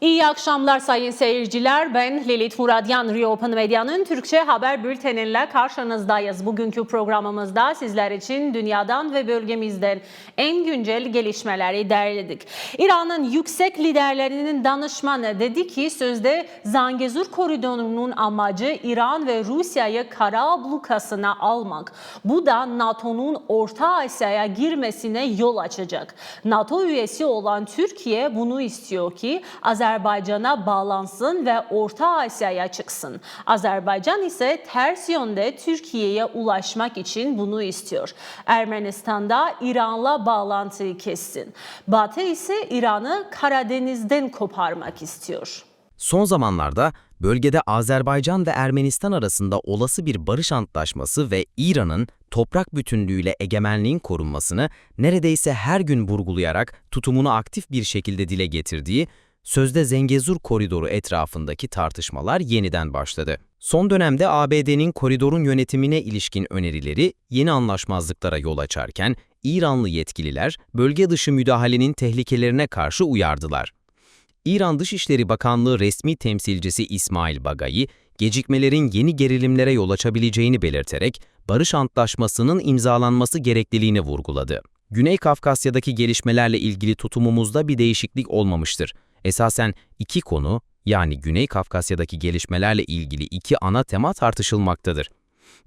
İyi akşamlar sayın seyirciler. Ben Lilith Muradyan, Rio Open Medya'nın Türkçe haber bülteniyle karşınızdayız. Bugünkü programımızda sizler için dünyadan ve bölgemizden en güncel gelişmeleri derledik. İran'ın yüksek liderlerinin danışmanı dedi ki sözde Zangezur koridorunun amacı İran ve Rusya'yı kara ablukasına almak. Bu da NATO'nun Orta Asya'ya girmesine yol açacak. NATO üyesi olan Türkiye bunu istiyor ki Azerbaycan'a bağlansın ve Orta Asya'ya çıksın. Azerbaycan ise ters yönde Türkiye'ye ulaşmak için bunu istiyor. Ermenistan'da İran'la bağlantıyı kessin. Batı ise İran'ı Karadeniz'den koparmak istiyor. Son zamanlarda bölgede Azerbaycan ve Ermenistan arasında olası bir barış antlaşması ve İran'ın toprak bütünlüğüyle egemenliğin korunmasını neredeyse her gün vurgulayarak tutumunu aktif bir şekilde dile getirdiği sözde Zengezur koridoru etrafındaki tartışmalar yeniden başladı. Son dönemde ABD'nin koridorun yönetimine ilişkin önerileri yeni anlaşmazlıklara yol açarken İranlı yetkililer bölge dışı müdahalenin tehlikelerine karşı uyardılar. İran Dışişleri Bakanlığı resmi temsilcisi İsmail Bagai, gecikmelerin yeni gerilimlere yol açabileceğini belirterek barış antlaşmasının imzalanması gerekliliğini vurguladı. Güney Kafkasya'daki gelişmelerle ilgili tutumumuzda bir değişiklik olmamıştır. Esasen iki konu, yani Güney Kafkasya'daki gelişmelerle ilgili iki ana tema tartışılmaktadır.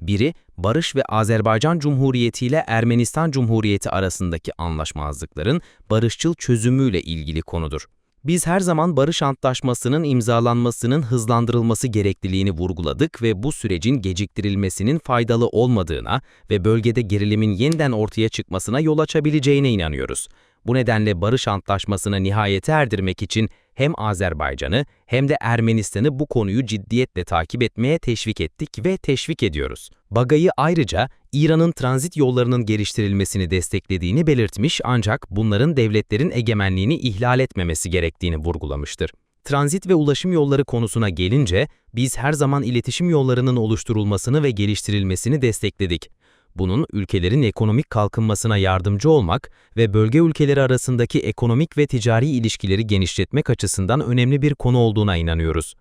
Biri, Barış ve Azerbaycan Cumhuriyeti ile Ermenistan Cumhuriyeti arasındaki anlaşmazlıkların barışçıl çözümüyle ilgili konudur. Biz her zaman barış antlaşmasının imzalanmasının hızlandırılması gerekliliğini vurguladık ve bu sürecin geciktirilmesinin faydalı olmadığına ve bölgede gerilimin yeniden ortaya çıkmasına yol açabileceğine inanıyoruz. Bu nedenle barış antlaşmasını nihayete erdirmek için hem Azerbaycan'ı hem de Ermenistan'ı bu konuyu ciddiyetle takip etmeye teşvik ettik ve teşvik ediyoruz. Bagay'ı ayrıca İran'ın transit yollarının geliştirilmesini desteklediğini belirtmiş ancak bunların devletlerin egemenliğini ihlal etmemesi gerektiğini vurgulamıştır. Transit ve ulaşım yolları konusuna gelince, biz her zaman iletişim yollarının oluşturulmasını ve geliştirilmesini destekledik. Bunun ülkelerin ekonomik kalkınmasına yardımcı olmak ve bölge ülkeleri arasındaki ekonomik ve ticari ilişkileri genişletmek açısından önemli bir konu olduğuna inanıyoruz.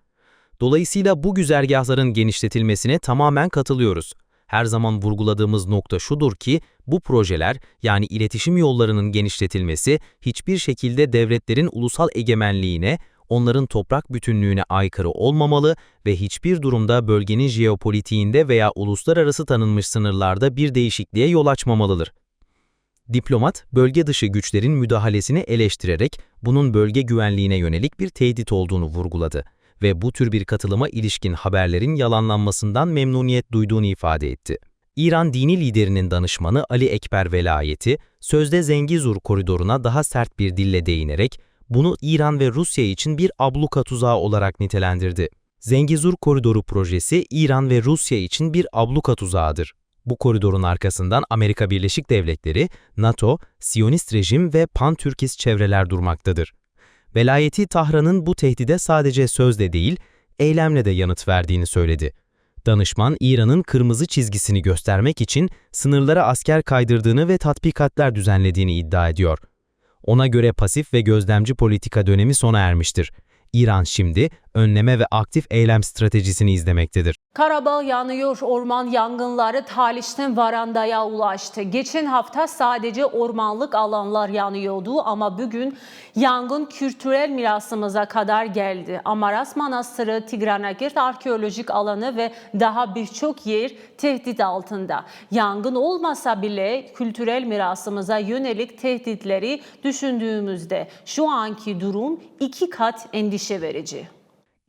Dolayısıyla bu güzergahların genişletilmesine tamamen katılıyoruz. Her zaman vurguladığımız nokta şudur ki, bu projeler yani iletişim yollarının genişletilmesi hiçbir şekilde devletlerin ulusal egemenliğine, onların toprak bütünlüğüne aykırı olmamalı ve hiçbir durumda bölgenin jeopolitiğinde veya uluslararası tanınmış sınırlarda bir değişikliğe yol açmamalıdır. Diplomat, bölge dışı güçlerin müdahalesini eleştirerek bunun bölge güvenliğine yönelik bir tehdit olduğunu vurguladı ve bu tür bir katılıma ilişkin haberlerin yalanlanmasından memnuniyet duyduğunu ifade etti. İran dini liderinin danışmanı Ali Ekber Velayeti, sözde Zengizur koridoruna daha sert bir dille değinerek bunu İran ve Rusya için bir abluka tuzağı olarak nitelendirdi. Zengizur Koridoru projesi İran ve Rusya için bir abluka tuzağıdır. Bu koridorun arkasından Amerika Birleşik Devletleri, NATO, Siyonist rejim ve pan-Türkist çevreler durmaktadır. Velayeti Tahran'ın bu tehdide sadece sözle değil, eylemle de yanıt verdiğini söyledi. Danışman, İran'ın kırmızı çizgisini göstermek için sınırlara asker kaydırdığını ve tatbikatlar düzenlediğini iddia ediyor. Ona göre pasif ve gözlemci politika dönemi sona ermiştir. İran şimdi önleme ve aktif eylem stratejisini izlemektedir. Karabağ yanıyor, orman yangınları Taliş'ten Varanda'ya ulaştı. Geçen hafta sadece ormanlık alanlar yanıyordu ama bugün yangın kültürel mirasımıza kadar geldi. Amaras Manastırı, Tigranakert arkeolojik alanı ve daha birçok yer tehdit altında. Yangın olmasa bile kültürel mirasımıza yönelik tehditleri düşündüğümüzde şu anki durum iki kat endişe verici.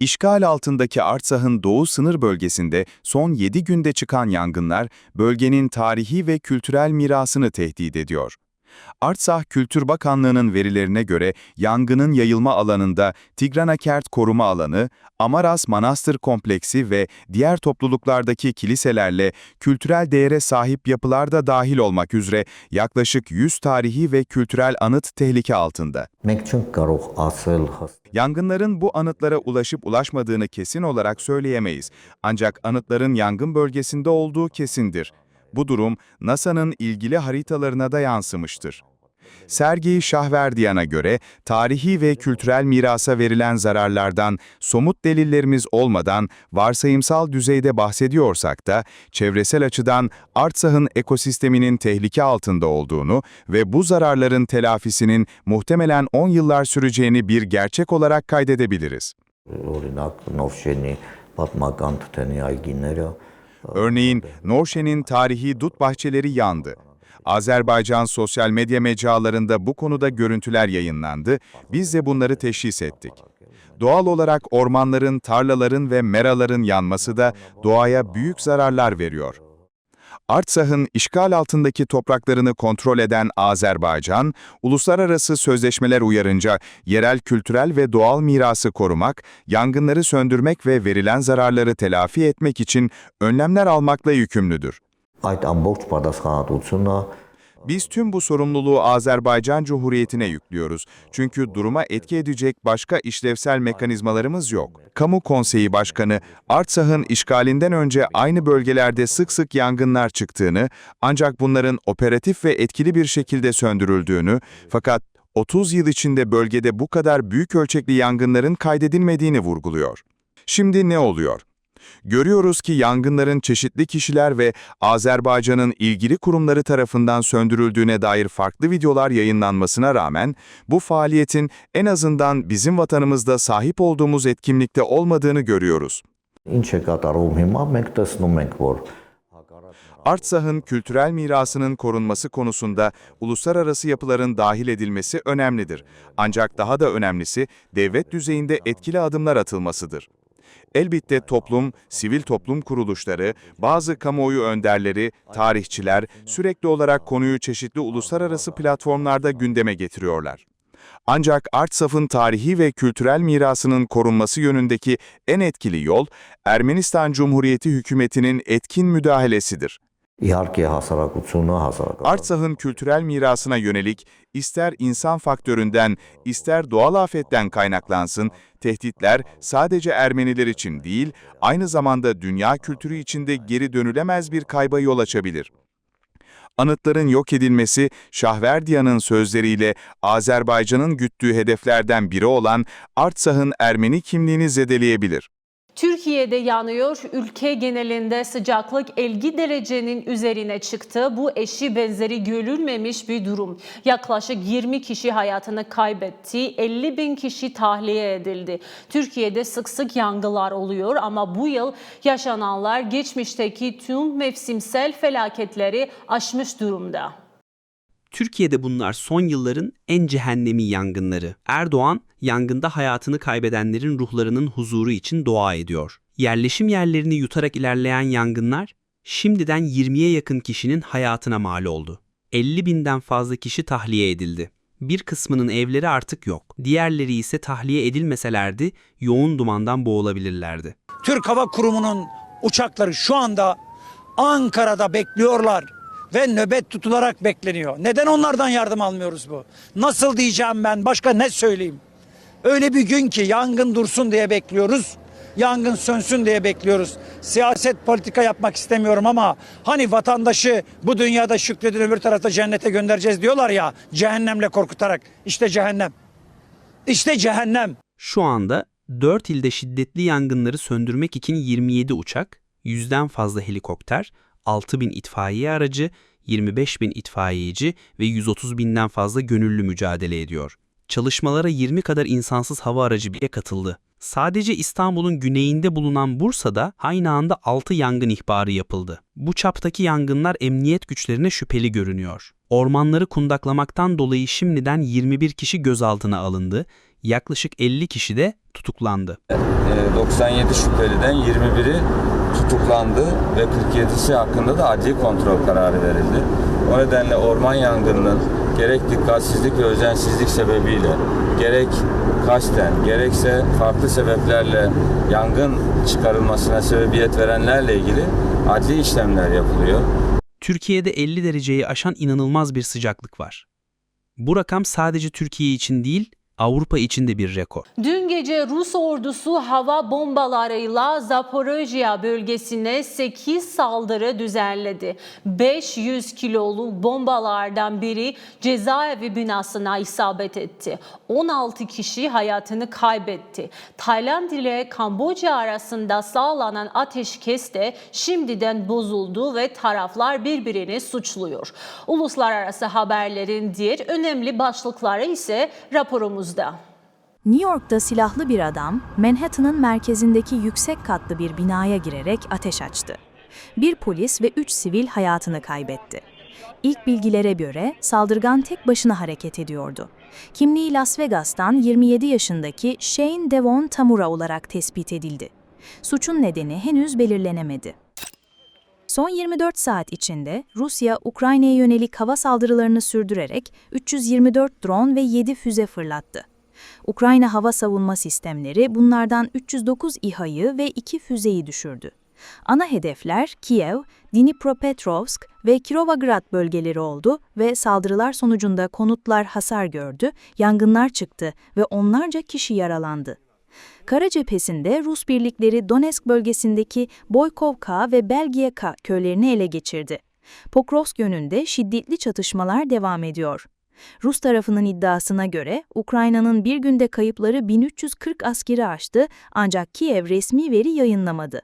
İşgal altındaki Artsah'ın doğu sınır bölgesinde son 7 günde çıkan yangınlar bölgenin tarihi ve kültürel mirasını tehdit ediyor. Artsah Kültür Bakanlığı'nın verilerine göre yangının yayılma alanında Tigranakert Koruma Alanı, Amaras Manastır Kompleksi ve diğer topluluklardaki kiliselerle kültürel değere sahip yapılar da dahil olmak üzere yaklaşık 100 tarihi ve kültürel anıt tehlike altında. Yangınların bu anıtlara ulaşıp ulaşmadığını kesin olarak söyleyemeyiz. Ancak anıtların yangın bölgesinde olduğu kesindir. Bu durum NASA'nın ilgili haritalarına da yansımıştır. Sergei Şahverdiyan'a göre tarihi ve kültürel mirasa verilen zararlardan somut delillerimiz olmadan varsayımsal düzeyde bahsediyorsak da çevresel açıdan Artsah'ın ekosisteminin tehlike altında olduğunu ve bu zararların telafisinin muhtemelen 10 yıllar süreceğini bir gerçek olarak kaydedebiliriz. օրինակ Նովշենի պատմական թթենի այգիները Örneğin Norşen'in tarihi dut bahçeleri yandı. Azerbaycan sosyal medya mecralarında bu konuda görüntüler yayınlandı, biz de bunları teşhis ettik. Doğal olarak ormanların, tarlaların ve meraların yanması da doğaya büyük zararlar veriyor. Artsah'ın işgal altındaki topraklarını kontrol eden Azerbaycan, uluslararası sözleşmeler uyarınca yerel kültürel ve doğal mirası korumak, yangınları söndürmek ve verilen zararları telafi etmek için önlemler almakla yükümlüdür. այդ ամբողջ պատասխանատվությունը biz tüm bu sorumluluğu Azerbaycan Cumhuriyeti'ne yüklüyoruz. Çünkü duruma etki edecek başka işlevsel mekanizmalarımız yok. Kamu Konseyi Başkanı, Artsah'ın işgalinden önce aynı bölgelerde sık sık yangınlar çıktığını, ancak bunların operatif ve etkili bir şekilde söndürüldüğünü, fakat 30 yıl içinde bölgede bu kadar büyük ölçekli yangınların kaydedilmediğini vurguluyor. Şimdi ne oluyor? görüyoruz ki yangınların çeşitli kişiler ve Azerbaycan'ın ilgili kurumları tarafından söndürüldüğüne dair farklı videolar yayınlanmasına rağmen, bu faaliyetin en azından bizim vatanımızda sahip olduğumuz etkinlikte olmadığını görüyoruz. Artsah'ın kültürel mirasının korunması konusunda uluslararası yapıların dahil edilmesi önemlidir. Ancak daha da önemlisi devlet düzeyinde etkili adımlar atılmasıdır. Elbette toplum, sivil toplum kuruluşları, bazı kamuoyu önderleri, tarihçiler sürekli olarak konuyu çeşitli uluslararası platformlarda gündeme getiriyorlar. Ancak Artsaf'ın tarihi ve kültürel mirasının korunması yönündeki en etkili yol, Ermenistan Cumhuriyeti hükümetinin etkin müdahalesidir. իհարկե հասարակությունը հասարակական Artsah'ın kültürel mirasına yönelik ister insan faktöründen, ister doğal afetten kaynaklansın, tehditler sadece Ermeniler için değil, aynı zamanda dünya kültürü içinde geri dönülemez bir kayba yol açabilir. Anıtların yok edilmesi, Şahverdiyan'ın sözleriyle Azerbaycan'ın güttüğü hedeflerden biri olan Artsah'ın Ermeni kimliğini zedeleyebilir. Türkiye'de yanıyor. Ülke genelinde sıcaklık 50 derecenin üzerine çıktı. Bu eşi benzeri görülmemiş bir durum. Yaklaşık 20 kişi hayatını kaybetti. 50 bin kişi tahliye edildi. Türkiye'de sık sık yangınlar oluyor ama bu yıl yaşananlar geçmişteki tüm mevsimsel felaketleri aşmış durumda. Türkiye'de bunlar son yılların en cehennemi yangınları. Erdoğan, yangında hayatını kaybedenlerin ruhlarının huzuru için dua ediyor. Yerleşim yerlerini yutarak ilerleyen yangınlar, şimdiden 20'ye yakın kişinin hayatına mal oldu. 50 binden fazla kişi tahliye edildi. Bir kısmının evleri artık yok. Diğerleri ise tahliye edilmeselerdi yoğun dumandan boğulabilirlerdi. Türk Hava Kurumu'nun uçakları şu anda Ankara'da bekliyorlar ve nöbet tutularak bekleniyor. Neden onlardan yardım almıyoruz bu? Nasıl diyeceğim ben? Başka ne söyleyeyim? Öyle bir gün ki yangın dursun diye bekliyoruz. Yangın sönsün diye bekliyoruz. Siyaset politika yapmak istemiyorum ama hani vatandaşı bu dünyada şükredin öbür tarafta cennete göndereceğiz diyorlar ya cehennemle korkutarak. İşte cehennem. İşte cehennem. Şu anda 4 ilde şiddetli yangınları söndürmek için 27 uçak, 100'den fazla helikopter, 6 bin itfaiye aracı, 25 bin itfaiyeci ve 130 binden fazla gönüllü mücadele ediyor. Çalışmalara 20 kadar insansız hava aracı bile katıldı. Sadece İstanbul'un güneyinde bulunan Bursa'da aynı anda 6 yangın ihbarı yapıldı. Bu çaptaki yangınlar emniyet güçlerine şüpheli görünüyor. Ormanları kundaklamaktan dolayı şimdiden 21 kişi gözaltına alındı, yaklaşık 50 kişi de tutuklandı. Ee, 97 şüpheliden 21'i tutuklandı ve 47'si hakkında da adli kontrol kararı verildi. O nedenle orman yangınının gerek dikkatsizlik ve özensizlik sebebiyle gerek kasten gerekse farklı sebeplerle yangın çıkarılmasına sebebiyet verenlerle ilgili adli işlemler yapılıyor. Türkiye'de 50 dereceyi aşan inanılmaz bir sıcaklık var. Bu rakam sadece Türkiye için değil, Avrupa için de bir rekor. Dün gece Rus ordusu hava bombalarıyla Zaporojye bölgesine 8 saldırı düzenledi. 500 kiloluk bombalardan biri cezaevi binasına isabet etti. 16 kişi hayatını kaybetti. Tayland ile Kamboçya arasında sağlanan ateşkes de şimdiden bozuldu ve taraflar birbirini suçluyor. Uluslararası haberlerin diğer önemli başlıkları ise raporumuzda. New York'ta silahlı bir adam, Manhattan'ın merkezindeki yüksek katlı bir binaya girerek ateş açtı. Bir polis ve üç sivil hayatını kaybetti. İlk bilgilere göre saldırgan tek başına hareket ediyordu. Kimliği Las Vegas'tan 27 yaşındaki Shane Devon Tamura olarak tespit edildi. Suçun nedeni henüz belirlenemedi. Son 24 saat içinde Rusya, Ukrayna'ya yönelik hava saldırılarını sürdürerek 324 drone ve 7 füze fırlattı. Ukrayna hava savunma sistemleri bunlardan 309 İHA'yı ve 2 füzeyi düşürdü. Ana hedefler Kiev, Dnipropetrovsk ve Kirovograd bölgeleri oldu ve saldırılar sonucunda konutlar hasar gördü, yangınlar çıktı ve onlarca kişi yaralandı. Kara cephesinde Rus birlikleri Donetsk bölgesindeki Boykovka ve Belgiyaka köylerini ele geçirdi. Pokrovsk yönünde şiddetli çatışmalar devam ediyor. Rus tarafının iddiasına göre Ukrayna'nın bir günde kayıpları 1340 askeri aştı ancak Kiev resmi veri yayınlamadı.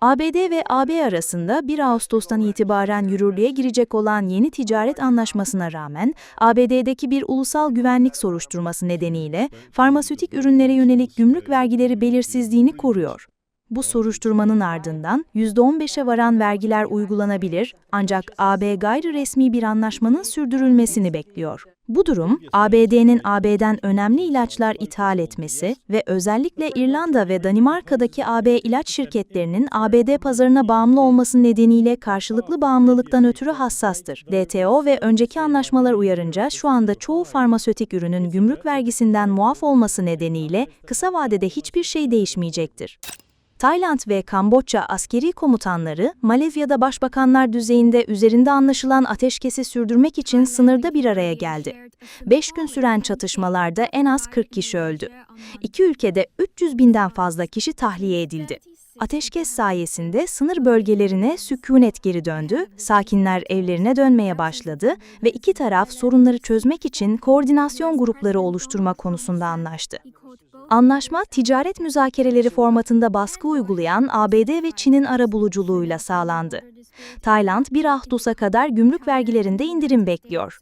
ABD ve AB arasında 1 Ağustos'tan itibaren yürürlüğe girecek olan yeni ticaret anlaşmasına rağmen ABD'deki bir ulusal güvenlik soruşturması nedeniyle farmasötik ürünlere yönelik gümrük vergileri belirsizliğini koruyor. Bu soruşturmanın ardından %15'e varan vergiler uygulanabilir ancak AB gayri resmi bir anlaşmanın sürdürülmesini bekliyor. Bu durum, ABD'nin AB'den önemli ilaçlar ithal etmesi ve özellikle İrlanda ve Danimarka'daki AB ilaç şirketlerinin ABD pazarına bağımlı olması nedeniyle karşılıklı bağımlılıktan ötürü hassastır. DTO ve önceki anlaşmalar uyarınca şu anda çoğu farmasötik ürünün gümrük vergisinden muaf olması nedeniyle kısa vadede hiçbir şey değişmeyecektir. Tayland ve Kamboçya askeri komutanları, Malezya'da başbakanlar düzeyinde üzerinde anlaşılan ateşkesi sürdürmek için sınırda bir araya geldi. Beş gün süren çatışmalarda en az 40 kişi öldü. İki ülkede 300 binden fazla kişi tahliye edildi. Ateşkes sayesinde sınır bölgelerine sükunet geri döndü, sakinler evlerine dönmeye başladı ve iki taraf sorunları çözmek için koordinasyon grupları oluşturma konusunda anlaştı. Anlaşma, ticaret müzakereleri formatında baskı uygulayan ABD ve Çin'in arabuluculuğuyla sağlandı. Tayland, 1 Ağustos'a kadar gümrük vergilerinde indirim bekliyor.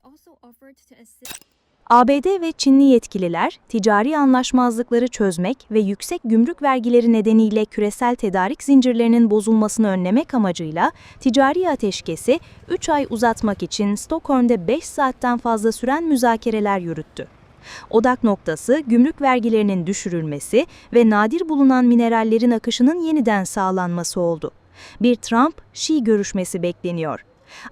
ABD ve Çinli yetkililer, ticari anlaşmazlıkları çözmek ve yüksek gümrük vergileri nedeniyle küresel tedarik zincirlerinin bozulmasını önlemek amacıyla ticari ateşkesi 3 ay uzatmak için Stockholm'de 5 saatten fazla süren müzakereler yürüttü. Odak noktası gümrük vergilerinin düşürülmesi ve nadir bulunan minerallerin akışının yeniden sağlanması oldu. Bir Trump-Xi görüşmesi bekleniyor.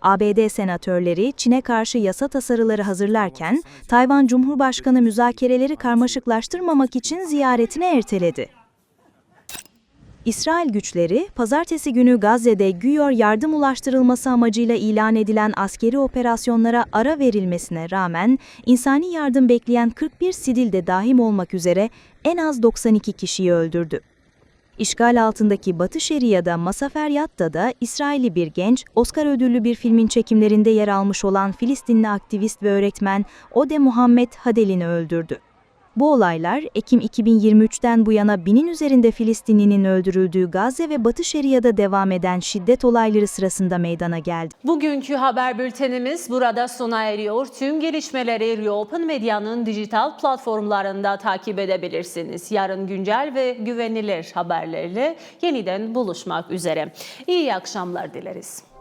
ABD senatörleri Çin'e karşı yasa tasarıları hazırlarken, Tayvan Cumhurbaşkanı müzakereleri karmaşıklaştırmamak için ziyaretini erteledi. İsrail güçleri, pazartesi günü Gazze'de güyor yardım ulaştırılması amacıyla ilan edilen askeri operasyonlara ara verilmesine rağmen, insani yardım bekleyen 41 sivil de dahil olmak üzere en az 92 kişiyi öldürdü. İşgal altındaki Batı Şeria'da Masafer Yatta'da İsrailli bir genç, Oscar ödüllü bir filmin çekimlerinde yer almış olan Filistinli aktivist ve öğretmen Ode Muhammed Hadel'ini öldürdü. Bu olaylar Ekim 2023'ten bu yana binin üzerinde Filistinlinin öldürüldüğü Gazze ve Batı Şeria'da devam eden şiddet olayları sırasında meydana geldi. Bugünkü haber bültenimiz burada sona eriyor. Tüm gelişmeleri Reopen Medya'nın dijital platformlarında takip edebilirsiniz. Yarın güncel ve güvenilir haberlerle yeniden buluşmak üzere. İyi akşamlar dileriz.